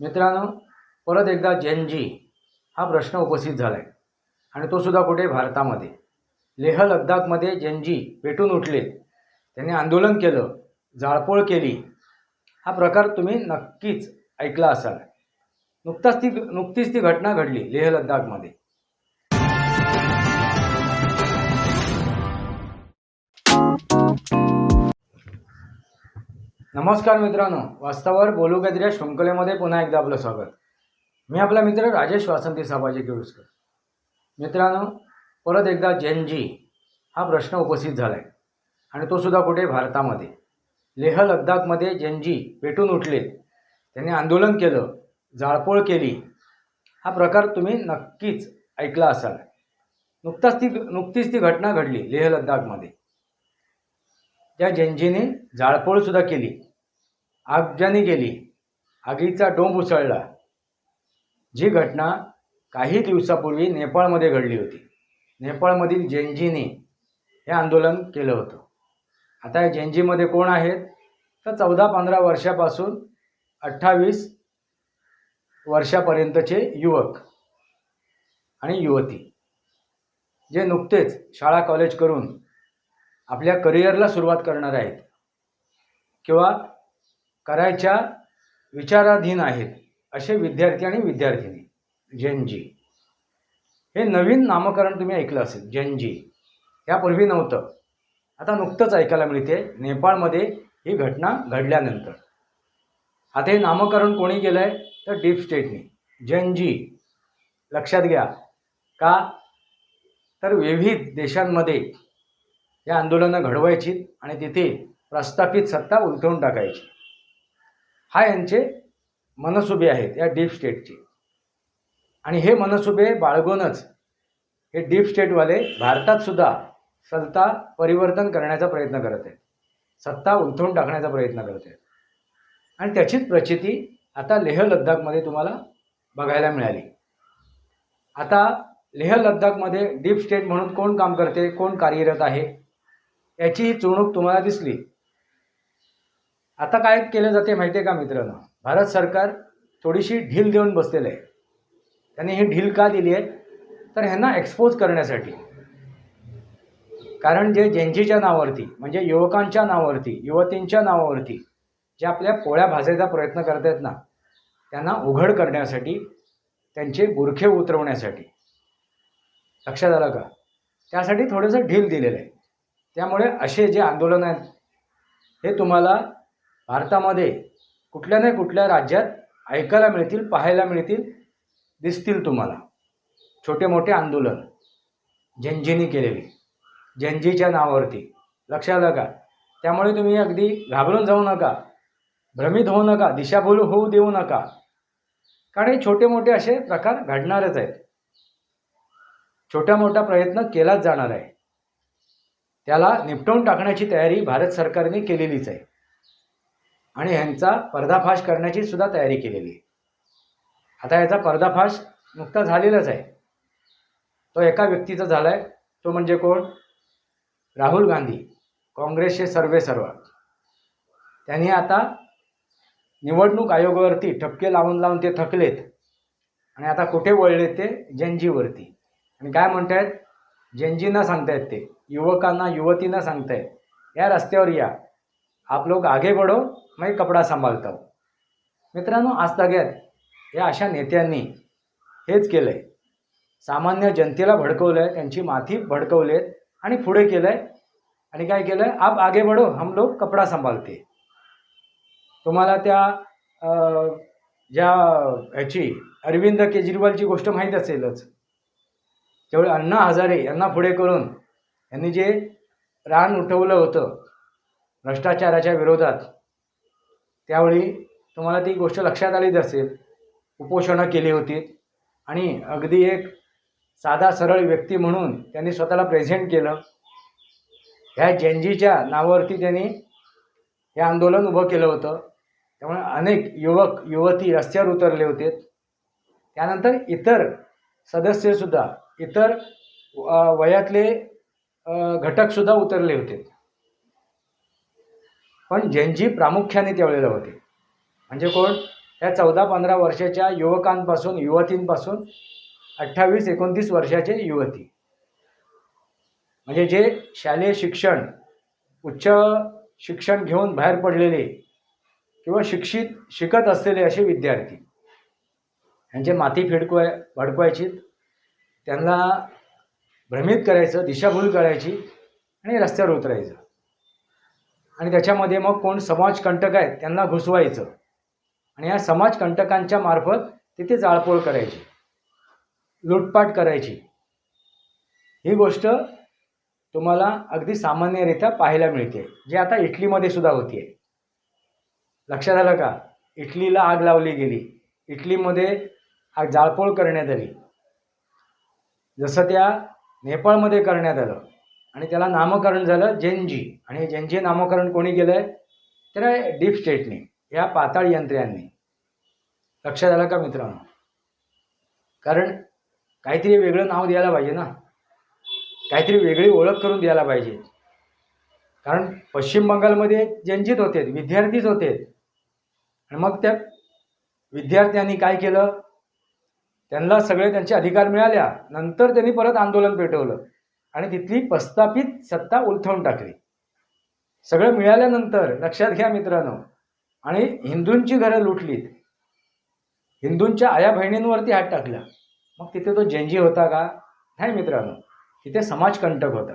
मित्रांनो परत एकदा जेनजी हा प्रश्न उपस्थित झाला आहे आणि तो सुद्धा कुठे? भारतामध्ये. लेह लद्दाखमध्ये जेनजी पेटून उठले. त्यांनी आंदोलन केलं जाळपोळ केली. हा प्रकार तुम्ही नक्कीच ऐकला असाल. नुकताच ती नुकतीच ती घटना घडली लेह लद्दाखमध्ये. नमस्कार मित्रांनो वास्तवावर बोलू काहीतरी या शृंखलेमध्ये पुन्हा एकदा आपलं स्वागत. मी आपला मित्र राजेश वासंती साबाजी केळुसकर मित्रांनो परत एकदा जेनजी हा प्रश्न उपस्थित झाला आहे आणि तो सुद्धा कुठे? भारतामध्ये. लेह लद्दाखमध्ये जेनजी पेटून उठले. त्यांनी आंदोलन केलं जाळपोळ केली. हा प्रकार तुम्ही नक्कीच ऐकला असाल. नुकताच ती नुकतीच ती घटना घडली लेह लद्दाखमध्ये. त्या जंजीने जाळपोळसुद्धा केली. आगजाने गेली. केली आगीचा डोंब उसळला. जी घटना काही दिवसापूर्वी नेपाळमध्ये घडली होती. नेपाळमधील जेंजीने हे आंदोलन केलं होतं. आता या जेंजीमध्ये कोण आहेत? तर चौदा पंधरा वर्षापासून अठ्ठावीस वर्षापर्यंतचे युवक आणि युवती. जे नुकतेच शाळा कॉलेज करून आपल्या करिअरला सुरुवात करणार आहेत. किंवा करायच्या विचाराधीन आहेत असे विद्यार्थी आणि विद्यार्थिनी जेनजी. हे नवीन नामकरण तुम्ही ऐकलं असेल जेनजी. यापूर्वी नव्हतं. आता नुकतंच ऐकायला मिळते नेपाळमध्ये ही घटना घडल्यानंतर. आता हे नामकरण कोणी केलं आहे तर डीप स्टेटने. जेनजी. लक्षात घ्या. का? तर विविध देशांमध्ये या आंदोलनं घडवायची आणि तिथे प्रस्थापित सत्ता उलथवून टाकायची. हा यांचे मनसुबे आहेत या डीप स्टेटचे. आणि हे मनसुबे बाळगूनच हे डीप स्टेटवाले भारतात सुद्धा सत्ता परिवर्तन करण्याचा प्रयत्न करत आहेत. सत्ता उलथवून टाकण्याचा प्रयत्न करत आहेत. आणि त्याचीच प्रचिती आता लेह लद्दाखमध्ये तुम्हाला बघायला मिळाली. आता लेह लद्दाखमध्ये डीप स्टेट म्हणून कोण काम करते कोण कार्यरत आहे? याची ही चुणूक तुम्हाला दिसली. आता काय केलं जाते माहिती आहे का मित्रांनो? भारत सरकार थोडीशी ढील देऊन बसलेलं आहे. त्यांनी ही ढील का दिली आहे? तर ह्यांना एक्सपोज करण्यासाठी. कारण जे जेंजीच्या नावावरती म्हणजे युवकांच्या नावावरती युवतींच्या नावावरती जे आपल्या पोळ्या भाजायचा प्रयत्न करत आहेत ना त्यांना उघड करण्यासाठी त्यांचे बुरखे उतरवण्यासाठी. लक्षात आलं का? त्यासाठी थोडंसं ढील दिलेलं आहे. त्यामुळे असे जे आंदोलन आहेत हे तुम्हाला भारतामध्ये कुठल्या नाही कुठल्या राज्यात ऐकायला मिळतील पाहायला मिळतील दिसतील तुम्हाला. छोटे मोठे आंदोलन जेनजीनी केलेली जनजीच्या नावावरती. लक्षात आलं का त्यामुळे तुम्ही अगदी घाबरून जाऊ नका. भ्रमित होऊ नका. दिशाभूल होऊ देऊ नका. कारण हे छोटे मोठे असे प्रकार घडणारच आहेत. छोटा मोठा प्रयत्न केलाच जाणार आहे. त्याला निपटवून टाकण्याची तयारी भारत सरकारने केलेलीच आहे. आणि ह्यांचा पर्दाफाश करण्याची सुद्धा तयारी केलेली आहे. आता याचा पर्दाफाश नुकता झालेलाच आहे. तो एका व्यक्तीचा झाला आहे तो म्हणजे कोण? राहुल गांधी. काँग्रेसचे सर्वे सर्व त्यांनी आता निवडणूक आयोगावरती ठपके लावून लावून ते थकलेत. आणि आता कुठे वळलेत ते? जनजीवरती आणि काय म्हणतायत? जेनजींना सांगतायत ते. युवकांना युवतींना सांगतायत या रस्त्यावर या. आप लोक आगे बढ़ो मैं कपडा सांभाळतो. मित्रांनो आज तग्यात या अशा नेत्यांनी हेच केलं आहे सामान्य जनतेला भडकवलं आहे त्यांची माथी भडकवली आहे आणि पुढे केलं आहे आणि काय केलं आहे आप आगे बढ़ो हम लोग कपडा सांभाळते. तुम्हाला त्या ज्या ह्याची अरविंद केजरीवालची गोष्ट माहीत असेलच. त्यावेळी अण्णा हजारे यांना पुढे करून यांनी जे रान उठवलं होतं भ्रष्टाचाराच्या विरोधात त्यावेळी तुम्हाला ती गोष्ट लक्षात आलीच असेल. उपोषणं केली होती आणि अगदी एक साधा सरळ व्यक्ती म्हणून त्यांनी स्वतःला प्रेझेंट केलं. ह्या जेनजीच्या नावावरती त्यांनी हे आंदोलन उभं केलं होतं. त्यामुळे अनेक युवक युवती रस्त्यावर उतरले होते. त्यानंतर इतर सदस्यसुद्धा इतर वयातले घटक सुद्धा उतरले होते. पण जेनजी प्रामुख्याने त्यावेळेला होते. म्हणजे कोण? ह्या चौदा पंधरा वर्षाच्या युवकांपासून युवतींपासून अठ्ठावीस एकोणतीस वर्षाचे युवती. म्हणजे जे शालेय शिक्षण उच्च शिक्षण घेऊन बाहेर पडलेले किंवा शिक्षित शिकत असलेले असे विद्यार्थी यांचे माती फिडकवाय भडकवायची त्यांना भ्रमित करायचं दिशाभूल करायची आणि रस्त्यावर उतरायचं. आणि त्याच्यामध्ये मग कोण समाजकंटक आहेत त्यांना घुसवायचं. आणि या समाजकंटकांच्या मार्फत तिथे जाळपोळ करायची. लूटपाट करायची. ही गोष्ट तुम्हाला अगदी सामान्यरित्या पाहायला मिळते. जे आता इटलीमध्ये सुद्धा होती आहे लक्षात आलं का? इटलीला आग लावली गेली. इटलीमध्ये आग जाळपोळ करण्यात आली. जसं त्या नेपाळमध्ये करण्यात आलं. आणि त्याला नामकरण झालं जेनजी. आणि हे जेनजी नामकरण कोणी केलं आहे तर डीप स्टेटने या पाताळ यंत्र्यांनी. लक्षात आलं का मित्रांनो? कारण काहीतरी वेगळं नाव द्यायला पाहिजे ना. काहीतरी वेगळी ओळख करून द्यायला पाहिजे. कारण पश्चिम बंगालमध्ये जंजित होते विद्यार्थीच होते. आणि मग त्या विद्यार्थ्यांनी काय केलं? त्यांना सगळे त्यांचे अधिकार मिळाल्या. नंतर त्यांनी परत आंदोलन पेटवलं. आणि तिथली प्रस्थापित सत्ता उलथवून टाकली. सगळं मिळाल्यानंतर लक्षात घ्या मित्रांनो आणि हिंदूंची घरं लुटलीत. हिंदूंच्या आया बहिणींवरती हात टाकला. मग तिथे तो जेंजी होता का? नाही मित्रांनो तिथे समाजकंटक होता.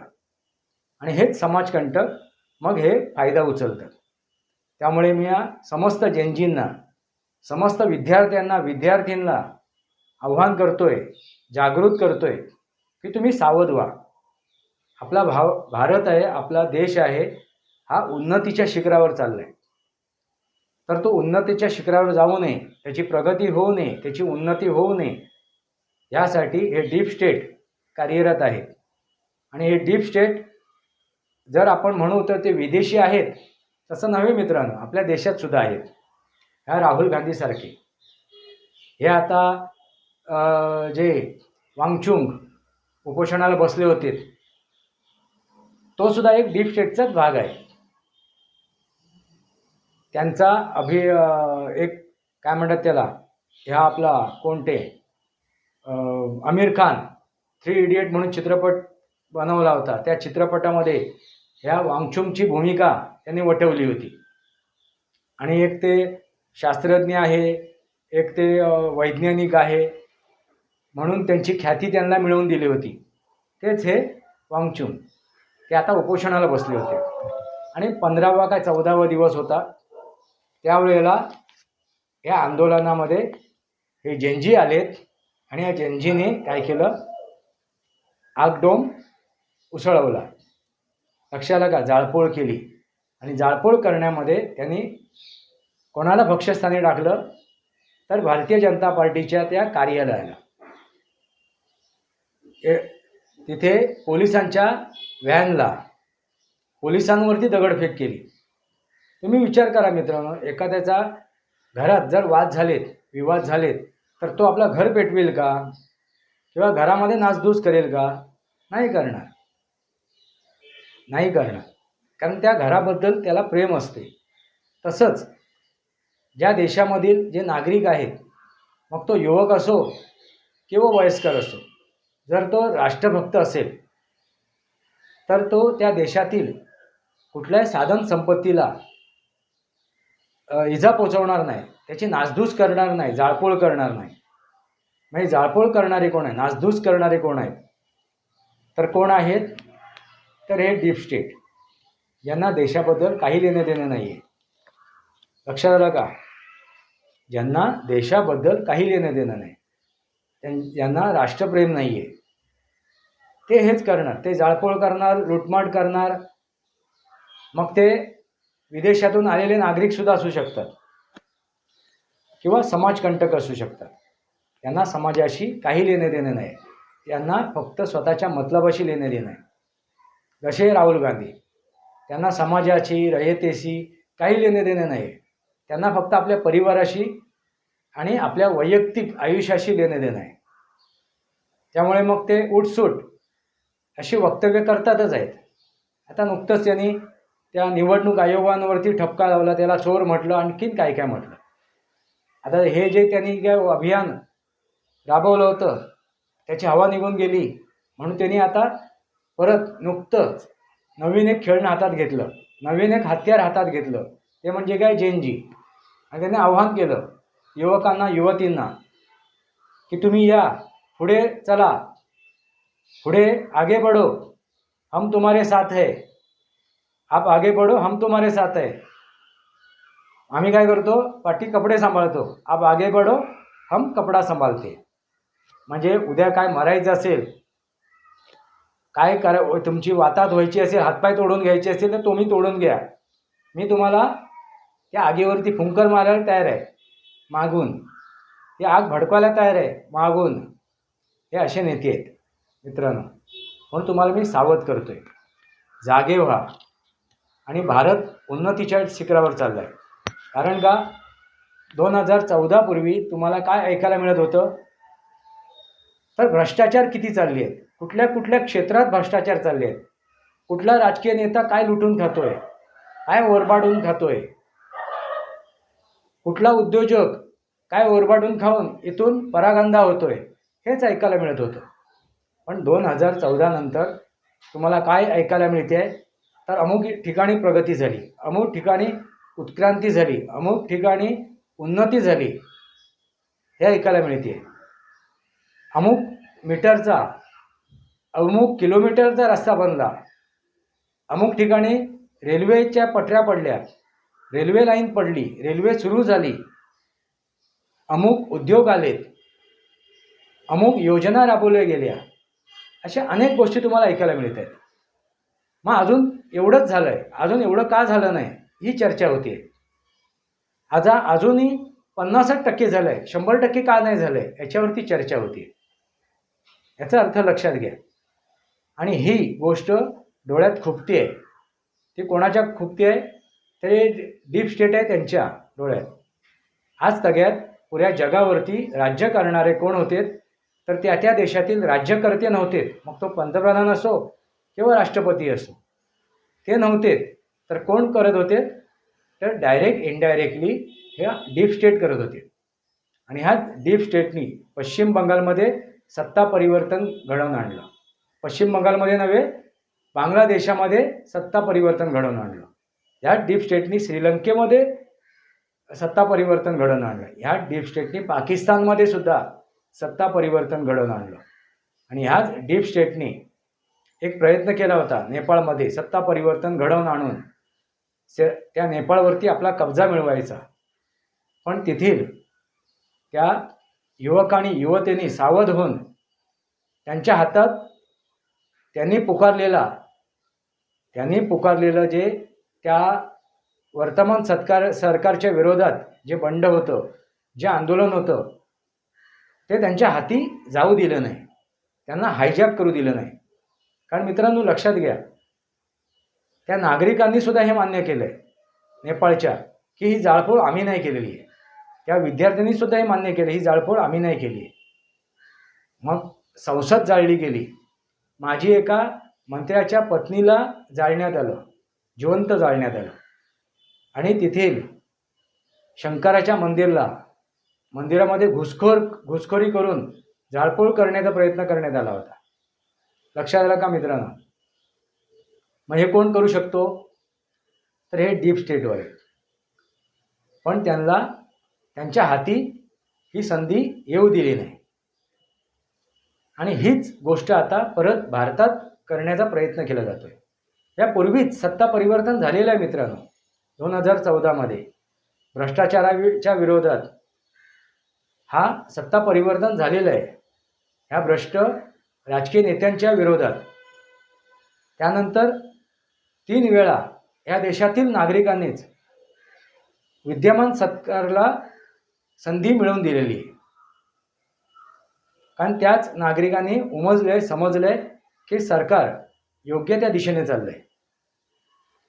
आणि हेच समाजकंटक मग हे फायदा उचलतात. त्यामुळे मी या समस्त जेंजींना समस्त विद्यार्थ्यांना विद्यार्थींना आव्हान करतोय जागृत करतोय की तुम्ही सावध व्हा. आपला भाव भारत आहे आपला देश आहे हा उन्नतीच्या शिखरावर चाललाय. तर तो उन्नतीच्या शिखरावर जाऊ नये त्याची प्रगती होऊ नये त्याची उन्नती होऊ नये यासाठी हे डीप स्टेट कार्यरत आहे. आणि हे डीप स्टेट जर आपण म्हणू तर ते विदेशी आहेत तसं नव्हे मित्रांनो आपल्या देशात सुद्धा आहेत. ह्या राहुल गांधीसारखे. हे आता जे वांगचुंग उपोषणाला बसले होते तो सुद्धा एक डीप स्टेटचाच भाग आहे. त्यांचा अभि एक काय म्हणतात त्याला ह्या आपला कोणते आमिर खान थ्री इडियट म्हणून चित्रपट बनवला होता. त्या चित्रपटामध्ये ह्या वांगचुंगची भूमिका त्यांनी वटवली होती. आणि एक ते शास्त्रज्ञ आहे एक ते वैज्ञानिक आहे म्हणून त्यांची ख्याती त्यांना मिळवून दिली होती. तेच हे वांगचुंग. ते आता उपोषणाला बसले होते. आणि पंधरावा काय चौदावा दिवस होता. त्यावेळेला या आंदोलनामध्ये हे जेंजी आलेत. आणि या जेंजीने काय केलं? आगडोम उसळवला. लक्षात का जाळपोळ केली. आणि जाळपोळ करण्यामध्ये त्यांनी कोणाला भक्ष्यस्थानी टाकलं? तर भारतीय जनता पार्टीच्या त्या कार्यालयाला. तिथे पोलिसांच्या व्हॅनला पोलिसांवरती दगडफेक केली. तुम्ही विचार करा मित्रांनो एखाद्याचा घरात जर वाद झालेत विवाद झालेत तर तो आपला घर पेटवेल का? किंवा घरामध्ये नासधूस करेल का? नाही करणार. नाही करणार. कारण त्या घराबद्दल त्याला प्रेम असते. तसंच ज्या देशामधील जे नागरिक आहेत मग तो युवक असो किंवा वयस्कर असो जर तो राष्ट्रभक्त असेल तर तो त्या देशातील कुठल्याही साधन संपत्तीला इजा पोचवणार नाही. त्याची नासधूस करणार नाही जाळपोळ करणार नाही. म्हणजे जाळपोळ करणारे कोण आहे नासधूस करणारे कोण आहेत? तर कोण आहेत? तर हे डीप स्टेट. यांना देशाबद्दल काही लेणं देणं नाही आहे लक्षात आलं का ज्यांना देशाबद्दल काही लेणं देणं नाही. त्यां ज्यांना राष्ट्रप्रेम नाही आहे ते हेच करणार. ते जाळपोळ करणार लुटमाट करणार. मग ते विदेशातून आलेले नागरिकसुद्धा असू शकतात. किंवा समाजकंटक असू शकतात. त्यांना समाजाशी काही लेणे देणं नाही. त्यांना फक्त स्वतःच्या मतलबाशी लेणे देणं आहे. जसे राहुल गांधी. त्यांना समाजाची रयतेशी काही लेणे देणं नाही. त्यांना फक्त आपल्या परिवाराशी आणि आपल्या वैयक्तिक आयुष्याशी देणं देणं आहे. त्यामुळे मग ते उठसूट अशी वक्तव्य करतातच आहेत. आता नुकतंच त्यांनी त्या निवडणूक आयोगांवरती ठपका लावला त्याला चोर म्हटलं आणखीन काय काय म्हटलं. आता हे जे त्यांनी काय अभियान राबवलं होतं त्याची हवा निघून गेली म्हणून त्यांनी आता परत नुकतंच नवीन एक खेळणं हातात घेतलं. नवीन एक हत्यार हातात घेतलं. ते म्हणजे काय? जेनजी आणि त्यांनी आव्हान केलं युवकांना युवतींना की तुम्ही या पुढे चला पुढे आगे बढ़ो हम तुम्हारे साथ है. आप आगे बढ़ो हम तुम्हारे साथ है. आम्ही काय करतो? पाठी कपडे सांभाळतो. आप आगे बढ़ो हम कपडा सांभाळते. म्हणजे उद्या काय मरायचं असेल काय करा तुमची वातात व्हायची असेल हातपाय तोडून घ्यायची असेल तर तुम्ही तोडून घ्या. मी तुम्हाला त्या आगीवरती फुंकर मारायला तयार आहे. मागून. ती आग भडकवायला तयार आहे. मागून. हे असे नेते आहेत मित्रांनो. म्हणून तुम्हाला मी सावध करतोय. जागे व्हा. आणि भारत उन्नतीच्या शिखरावर चालला आहे कारण का? दोन हजार चौदापूर्वी तुम्हाला काय ऐकायला मिळत होतं? तर भ्रष्टाचार किती चालले आहेत? कुठल्या कुठल्या क्षेत्रात भ्रष्टाचार चालले आहेत? कुठला राजकीय नेता काय लुटून खातोय? काय ओरबाडून खातोय? कुठला उद्योजक काय ओरबाडून खाऊन इथून परागंदा होतोय हेच ऐकायला मिळत होतं. पण दोन हजार चौदा नंतर तुम्हाला काय ऐकायला मिळते? तर अमुक ठिकाणी प्रगती झाली अमुक ठिकाणी उत्क्रांती झाली अमुक ठिकाणी उन्नती झाली हे ऐकायला मिळते. अमुक मीटरचा अमुक किलोमीटरचा रस्ता बनला अमुक ठिकाणी रेल्वेच्या पटऱ्या पडल्या रेल्वे लाईन पडली रेल्वे सुरू झाली अमुक उद्योग आलेत अमुक योजना राबवल्या गेल्या अशा अनेक गोष्टी तुम्हाला ऐकायला मिळत आहेत. मग अजून एवढंच झालं आहे अजून एवढं का झालं नाही ही चर्चा होते. आता अजूनही पन्नासच टक्के झालं आहे शंभर टक्के का नाही झालं आहे याच्यावरती चर्चा होती. याचा अर्थ लक्षात घ्या. आणि ही गोष्ट डोळ्यात खुपती आहे. ती कोणाच्या खुपती आहे? ते डीप स्टेट आहे त्यांच्या डोळ्यात. आज सगळ्यात पुऱ्या जगावरती राज्य करणारे कोण होते तर त्या त्या देशातील राज्यकर्ते नव्हते मग तो पंतप्रधान असो किंवा राष्ट्रपती असो ते नव्हते तर कोण करत होते? तर डायरेक्ट इनडायरेक्टली ह्या डीप स्टेट करत होते. आणि ह्या डीप स्टेटनी पश्चिम बंगालमध्ये सत्ता परिवर्तन घडवून आणलं. पश्चिम बंगालमध्ये नव्हे बांगलादेशामध्ये सत्ता परिवर्तन घडवून आणलं. ह्या डीप स्टेटनी श्रीलंकेमध्ये सत्ता परिवर्तन घडवून आणलं. ह्या डीप स्टेटनी पाकिस्तानमध्ये सुद्धा सत्ता परिवर्तन घडवून आणलं. आणि ह्याच डीप स्टेटनी एक प्रयत्न केला होता नेपाळमध्ये सत्ता परिवर्तन घडवून आणून से त्या नेपाळवरती आपला कब्जा मिळवायचा. पण तेथील त्या युवकांनी युवतींनी सावध होऊन त्यांच्या हातात त्यांनी पुकारलेला त्यांनी पुकारलेलं जे त्या वर्तमान सत्कार सरकारच्या विरोधात जे बंड होतं जे आंदोलन होतं ते त्यांच्या हाती जाऊ दिलं नाही. त्यांना हायजॅक करू दिलं नाही. कारण मित्रांनो लक्षात घ्या त्या नागरिकांनी सुद्धा हे मान्य केलं आहे नेपाळच्या की ही जाळपोळ आम्ही नाही केलेली आहे. त्या विद्यार्थ्यांनी सुद्धा हे मान्य केलं ही जाळपोळ आम्ही नाही केली आहे. मग संसद जाळली गेली. माझी एका मंत्र्याच्या पत्नीला जाळण्यात आलं जिवंत जाळण्यात आलं. आणि तेथील शंकराच्या मंदिरला मंदिरामध्ये घुसखोर घुसखोरी करून जाळपोळ करण्याचा प्रयत्न करण्यात आला होता. लक्षात आलं का मित्रांनो? मग हे कोण करू शकतो? तर हे डीप स्टेटवर आहे पण त्यांना त्यांच्या हाती ही संधी येऊ दिली नाही. आणि हीच गोष्ट आता परत भारतात करण्याचा प्रयत्न केला जातोय. यापूर्वीच सत्ता परिवर्तन झालेलं आहे मित्रांनो. दोन हजार चौदामध्ये भ्रष्टाचाराच्या विरोधात हा सत्ता परिवर्तन झालेलं आहे. ह्या भ्रष्ट राजकीय नेत्यांच्या विरोधात. त्यानंतर तीन वेळा ह्या देशातील नागरिकांनीच विद्यमान सरकारला संधी मिळवून दिलेली आहे. कारण त्याच नागरिकांनी उमजलंय समजलंय की सरकार योग्य त्या दिशेने चाललं आहे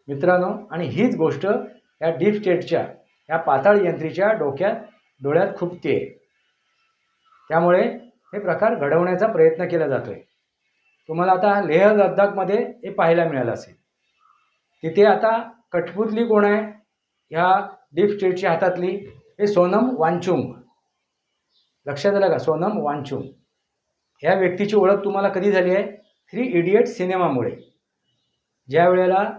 मित्रांनो आणि हीच गोष्ट या डीप स्टेटच्या या पाताळ यंत्रीच्या डोक्यात डोळ्यात खुपते. त्यामुळे हे प्रकार घडवण्याचा प्रयत्न केला जातो आहे तुम्हाला आता लेह लद्दाखमध्ये हे पाहायला मिळालं असेल. तिथे आता कठपुतली कोण आहे? ह्या डीप स्टेटच्या हातातली हे सोनम वांचुंग. लक्षात आलं का? सोनम वांचुंग. ह्या व्यक्तीची ओळख तुम्हाला कधी झाली आहे? थ्री इडियट सिनेमामुळे. ज्या वेळेला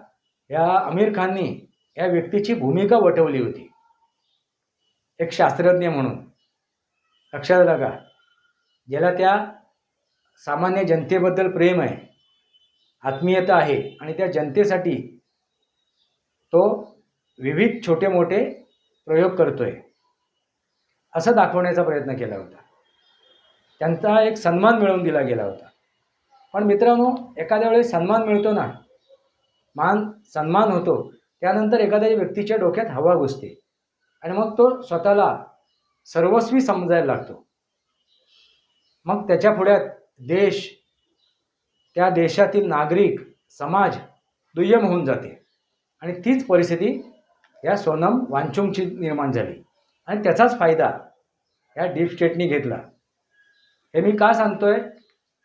या आमिर खाननी या व्यक्तीची भूमिका वटवली होती. एक शास्त्रज्ञ म्हणून. लक्षात आलं ज्याला त्या सामान्य जनतेबद्दल प्रेम आहे आत्मीयता आहे आणि त्या जनतेसाठी तो विविध छोटे मोठे प्रयोग करतोय असं दाखवण्याचा प्रयत्न केला होता. त्यांचा एक सन्मान मिळवून दिला गेला होता. पण मित्रांनो एखाद्या वेळेस सन्मान मिळतो ना मान सन्मान होतो. त्यानंतर एखाद्या व्यक्तीच्या डोक्यात हवा घुसते. आणि मग तो स्वतःला सर्वस्वी समजायला लागतो. मग त्याच्या पुढ्यात देश त्या देशातील नागरिक समाज दुय्यम होऊन जाते. आणि तीच परिस्थिती या सोनम वांचुंगची निर्माण झाली. आणि त्याचाच फायदा या डीप स्टेटनी घेतला. हे मी का सांगतोय?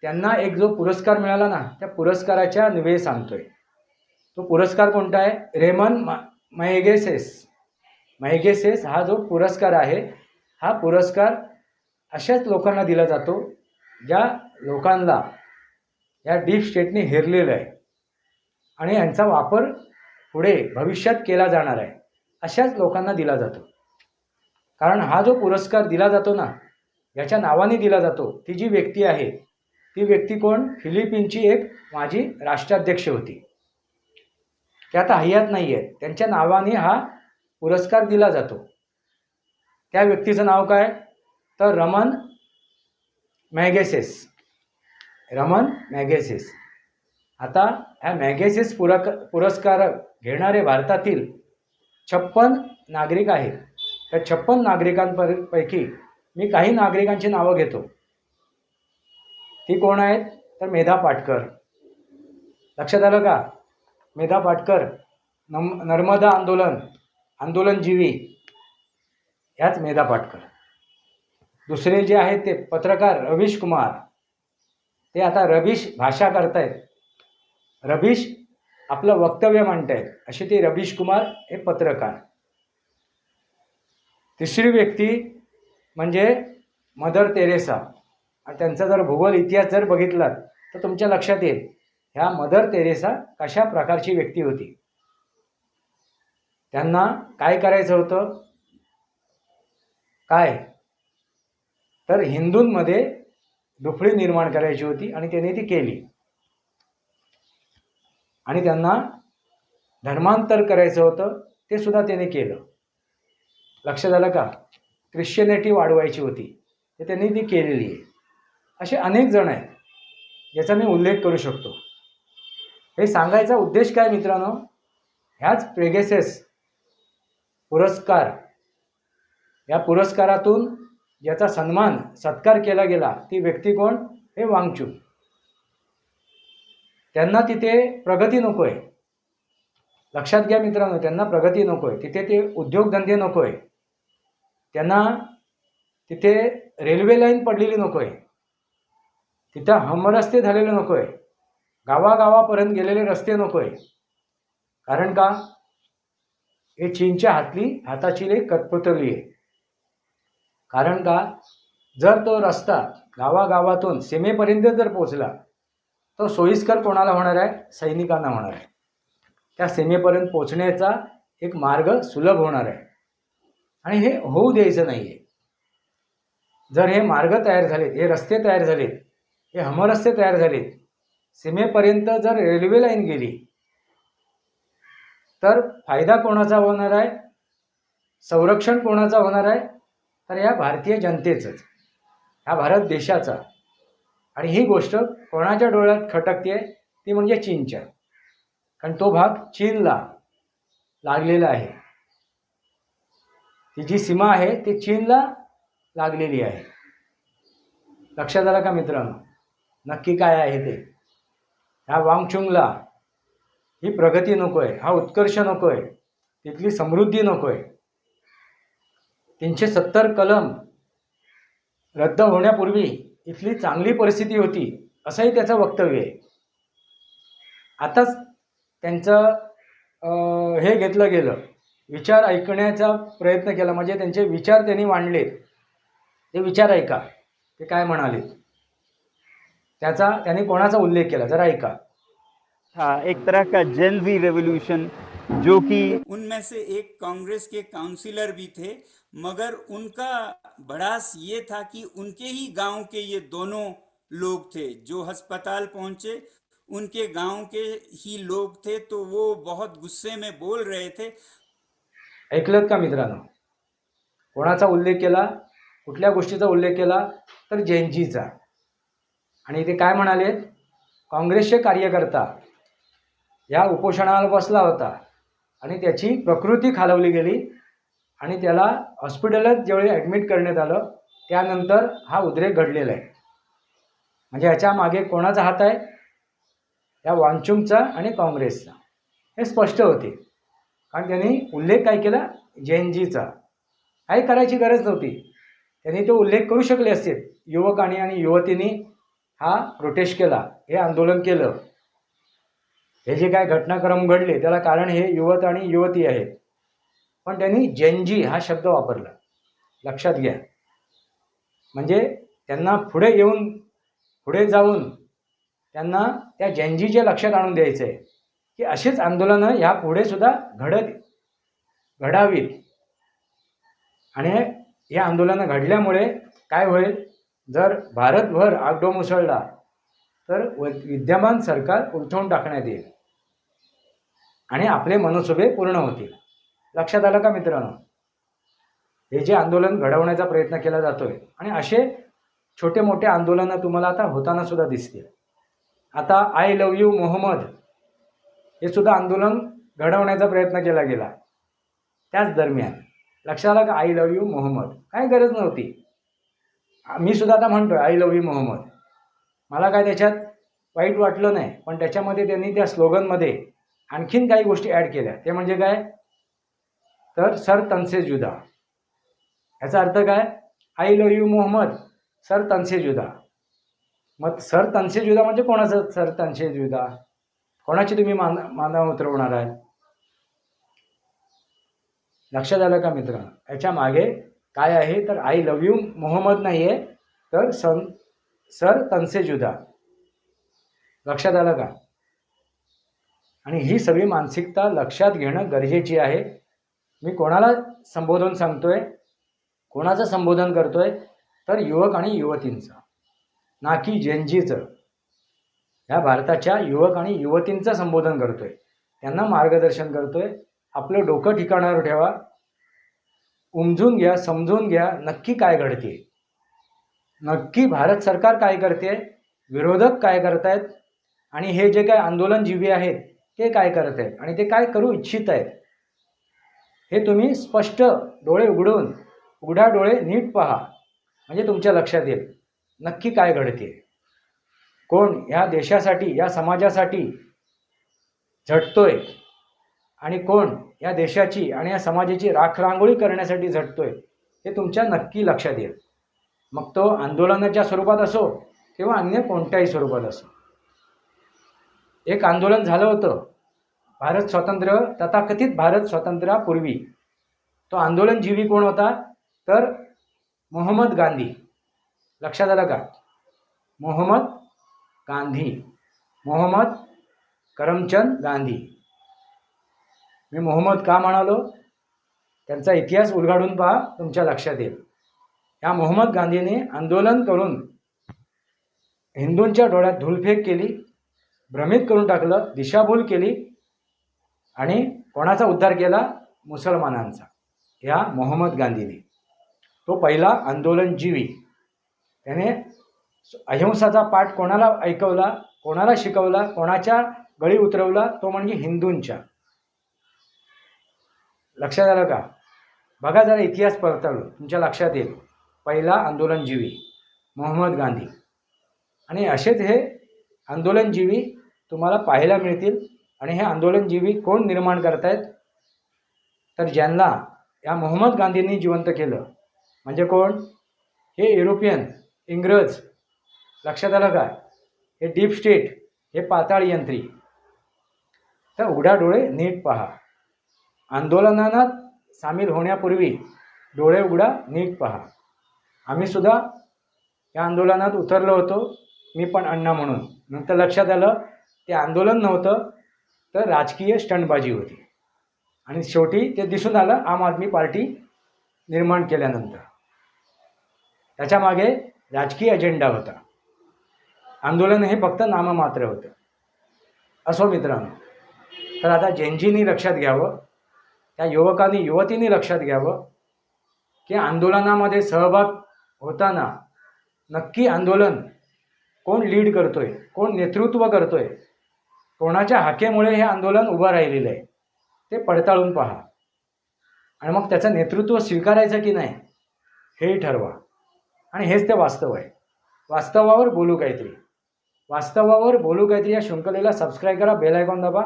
त्यांना एक जो पुरस्कार मिळाला ना त्या पुरस्काराच्या निवे सांगतोय. तो पुरस्कार कोणता आहे? रेमन मा मैगेसेस हा जो पुरस्कार आहे हा पुरस्कार अशाच लोकांना दिला जातो ज्या लोकांना या डीप स्टेटने हेरलेलं आहे आणि यांचा वापर पुढे भविष्यात केला जाणार आहे अशाच लोकांना दिला जातो. कारण हा जो पुरस्कार दिला जातो ना याच्या नावाने दिला जातो ती जी व्यक्ती आहे ती व्यक्ती कोण? फिलिपिनची एक माजी राष्ट्राध्यक्ष होती. ते आता हयात नाही आहेत त्यांच्या नावाने हा पुरस्कार दिला जातो. त्या व्यक्तीचं नाव काय? तर रमन मॅगेसेस. रमन मॅगेसेस. आता ह्या मॅगेसेस पुरक पुरस्कार घेणारे भारतातील छप्पन नागरिक आहेत. त्या छप्पन नागरिकांपैकी मी काही नागरिकांची नावं घेतो. ती कोण आहेत? तर मेधा पाटकर. लक्षात आलं का? मेधा पाटकर नम नर्मदा आंदोलन आंदोलनजीवी ह्याच मेधा पाटकर दुसरे जे आहेत ते पत्रकार रवीश कुमार. ते आता रवीश भाषा करतायत. रवीश आपलं वक्तव्य मांडतायत असे ते रवीश कुमार हे पत्रकार. तिसरी व्यक्ती म्हणजे मदर तेरेसा. आणि त्यांचा जर भूगोल इतिहास जर बघितलात तर तुमच्या लक्षात येईल ह्या मदर तेरेसा कशा प्रकारची व्यक्ती होती? त्यांना काय करायचं होतं? काय? तर हिंदूंमध्ये दुफळी निर्माण करायची होती आणि त्याने ती केली. आणि त्यांना धर्मांतर करायचं होतं ते सुद्धा त्याने केलं. लक्ष झालं का? ख्रिश्चनिटी वाढवायची होती ते त्यांनी ती केलेली आहे. असे अनेक जण आहेत ज्याचा मी उल्लेख करू शकतो. हे सांगायचा उद्देश काय मित्रांनो? ह्याच प्रेगेसेस पुरस्कार. या पुरस्कारातून ज्याचा सन्मान सत्कार केला गेला. ती व्यक्ती कोण? हे वांगचू. त्यांना तिथे प्रगती नको आहे लक्षात घ्या मित्रांनो त्यांना प्रगती नको आहे तिथे ते उद्योगधंदे नको आहे त्यांना तिथे रेल्वे लाईन पडलेली नको आहे तिथं हमरस्ते झालेले नको आहे गावागावापर्यंत गेलेले रस्ते नको आहे कारण का? हे चीनच्या हातली हाताची एक कटपुतली आहे. कारण का? जर तो रस्ता गावागावातून सीमेपर्यंत जर पोचला तो सोयीस्कर कोणाला होणार आहे? सैनिकांना होणार आहे. त्या सीमेपर्यंत पोचण्याचा एक मार्ग सुलभ होणार आहे. आणि हे होऊ द्यायचं नाही आहे जर हे मार्ग तयार झालेत हे रस्ते तयार झालेत हे हमरस्ते तयार झालेत सीमेपर्यंत जर रेल्वे लाईन गेली तर फायदा कोणाचा होणार आहे? संरक्षण कोणाचा होणार आहे? तर या भारतीय जनतेचंच ह्या भारत देशाचा. आणि ही गोष्ट कोणाच्या डोळ्यात खटकते ती म्हणजे चीनच्या. कारण तो भाग चीनला लागलेला आहे. ती जी सीमा आहे ती चीनला लागलेली आहे. लक्षात आलं का मित्रांनो? नक्की काय आहे ते? ह्या वांगचुंगला ही प्रगती नको आहे हा उत्कर्ष नको आहे तिथली समृद्धी नको आहे तीनशे सत्तर कलम रद्द होण्यापूर्वी इथली चांगली परिस्थिती होती असंही त्याचं वक्तव्य आहे. आताच त्यांचं हे घेतलं गेलं विचार ऐकण्याचा प्रयत्न केला म्हणजे त्यांचे विचार त्यांनी मांडले ते विचार ऐका ते काय म्हणाले? त्याचा त्यांनी कोणाचा उल्लेख केला? जरा ऐका. था एक तरह का जेनजी रेवोल्यूशन जो कि उनमें से एक कांग्रेस के काउंसिलर भी थे मगर उनका भड़ास ये था कि उनके ही गांव के ये दोनों लोग थे जो अस्पताल पहुंचे उनके गांव के ही लोग थे तो वो बहुत गुस्से में बोल रहे थे। ऐकलत का मित्रांनो? कोणाचा उल्लेख केला? कुठल्या गोष्टीचा उल्लेख केला? तर जयंतीचा आणि ते काय म्हणाले? काँग्रेसचे कार्यकर्ता या उपोषणाला बसला होता आणि त्याची प्रकृती खालवली गेली आणि त्याला हॉस्पिटलात ज्यावेळी ॲडमिट करण्यात आलं त्यानंतर हा उद्रेक घडलेला आहे. म्हणजे ह्याच्या मागे कोणाचा हात आहे? या वांचुमचा आणि काँग्रेसचा. हे स्पष्ट होते. कारण त्यांनी उल्लेख काय केला? जैनजीचा काही करायची गरज नव्हती. त्यांनी तो उल्लेख करू शकले असते. युवकांनी आणि युवतींनी हा प्रोटेस्ट केला हे आंदोलन केलं. हे जे काय घटनाक्रम घडले त्याला कारण हे युवक आणि युवती आहेत. पण त्यांनी जेंजी हा शब्द वापरला. लक्षात घ्या. म्हणजे त्यांना पुढे येऊन पुढे जाऊन त्यांना त्या जैनजीच्या लक्षात आणून द्यायचं आहे की अशीच आंदोलनं ह्या पुढे सुद्धा घडत घडावीत. आणि या आंदोलनं घडल्यामुळे काय होईल? जर भारतभर आगडो मुसळला तर व विद्यमान सरकार उलथवून टाकण्यात येईल. आणि आपले मनसुबे पूर्ण होतील. लक्षात आलं का मित्रांनो? हे जे आंदोलन घडवण्याचा प्रयत्न केला जातोय आणि असे छोटे मोठे आंदोलनं तुम्हाला आता होताना सुद्धा दिसतील. आता आय लव यू मोहम्मद हे सुद्धा आंदोलन घडवण्याचा प्रयत्न केला गेला. त्याच दरम्यान लक्षात आलं का आय लव यू मोहम्मद? काय गरज नव्हती. मी सुद्धा आता म्हणतोय आय लव यू मोहम्मद मला काय त्याच्यात वाईट वाटलं नाही पण त्याच्यामध्ये त्यांनी त्या स्लोगनमध्ये आणखीन काही गोष्टी ॲड केल्या. ते म्हणजे काय? तर सर तनसे जुदा. ह्याचा अर्थ काय? I love you Mohammad sir तनसे जुदा. मग सर तनसे जुदा म्हणजे कोणाचं सर तनसे जुदा? कोणाची तुम्ही मान मानव उतरवणार आहे लक्षात आलं का मित्रांनो? याच्या मागे काय आहे? तर आय लव यू मोहम्मद नाही आहे तर सन सर तनसे जुदा. लक्षात आलं का? आणि ही सगळी मानसिकता लक्षात घेणं गरजेची आहे. मी कोणाला संबोधन सांगतोय? कोणाचं संबोधन करतोय? तर युवक आणि युवतींचं. ना की जेनजीचं ह्या भारताच्या युवक आणि युवतींचं संबोधन करतोय. त्यांना मार्गदर्शन करतोय. आपलं डोकं ठिकाणावर ठेवा. उमजून घ्या समजून घ्या नक्की काय घडते. नक्की भारत सरकार काय करते? विरोधक काय करत आहेत आणि हे जे काय आंदोलनजीवी आहेत ते काय करत आहेत आणि ते काय करू इच्छित आहेत हे तुम्ही स्पष्ट डोळे उघडून उघडा डोळे नीट पहा. म्हणजे तुमच्या लक्षात येईल नक्की काय घडते. कोण? ह्या देशासाठी या समाजासाठी झटतोय. आणि कोण या देशाची आणि या समाजाची राखरांगोळी करण्यासाठी झटतोय हे तुमच्या नक्की लक्षात येईल. मग तो आंदोलनाच्या स्वरूपात असो किंवा अन्य कोणत्याही स्वरूपात असो. एक आंदोलन झालं होतं. भारत स्वातंत्र्य तथाकथित भारत स्वातंत्र्यापूर्वी. तो आंदोलनजीवी कोण होता? तर मोहम्मद गांधी. लक्षात आलं का? मोहम्मद गांधी. मोहम्मद करमचंद गांधी. मी मोहम्मद का म्हणालो? त्यांचा इतिहास उलगाडून पहा तुमच्या लक्षात येईल. या मोहम्मद गांधीने आंदोलन करून हिंदूंच्या डोळ्यात धूलफेक केली भ्रमित करून टाकलं दिशाभूल केली आणि कोणाचा उद्धार केला? मुसलमानांचा. या मोहम्मद गांधीने. तो पहिला आंदोलनजीवी. त्याने अहिंसाचा पाठ कोणाला ऐकवला कोणाला शिकवला कोणाच्या गळी उतरवला? तो म्हणजे हिंदूंच्या. लक्षात आलं का? बघा जरा इतिहास परतवलं. तुमच्या लक्षात येईल. पहिला आंदोलनजीवी मोहम्मद गांधी. आणि असेच हे आंदोलनजीवी तुम्हाला पाहायला मिळतील. आणि हे आंदोलनजीवी कोण निर्माण करतायत? तर ज्यांना या मोहम्मद गांधींनी जिवंत केलं. म्हणजे कोण? हे युरोपियन इंग्रज. लक्षात आलं का? हे डीप स्टेट हे पाताळ यंत्री तर उघडा डोळे नीट पहा. आंदोलनात सामील होण्यापूर्वी डोळे उघडा नीट पहा. आम्ही सुद्धा या आंदोलनात उतरलो होतो. मी पण अण्णा म्हणून. नंतर लक्षात आलं ते आंदोलन नव्हतं तर राजकीय स्टंटबाजी होती. आणि शेवटी ते दिसून आलं आम आदमी पार्टी निर्माण केल्यानंतर. त्याच्यामागे राजकीय अजेंडा होता. आंदोलन हे फक्त नाममात्र होतं. असो मित्रांनो तर आता जेनजीनी लक्षात घ्यावं त्या युवकांनी युवतींनी लक्षात घ्यावं की आंदोलनामध्ये सहभाग होताना नक्की आंदोलन कोण लीड करतोय कोण नेतृत्व करतोय कोणाच्या हाकेमुळे हे आंदोलन उभं राहिलेलं आहे ते पडताळून पहा. आणि मग त्याचं नेतृत्व स्वीकारायचं की नाही हेही ठरवा. आणि हेच ते वास्तव आहे. वास्तवावर बोलू काहीतरी. वास्तवावर बोलू काहीतरी या शृंखलेला सबस्क्राईब करा बेल आयकॉन दाबा.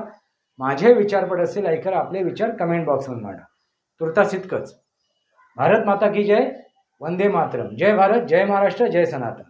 माझे विचार पडत असतील ऐकर आपले विचार कमेंट बॉक्समध्ये मांडा. तुर्तास इतकंच. भारत माता की जय वंदे मातरम. जय भारत जय महाराष्ट्र जय सनातन.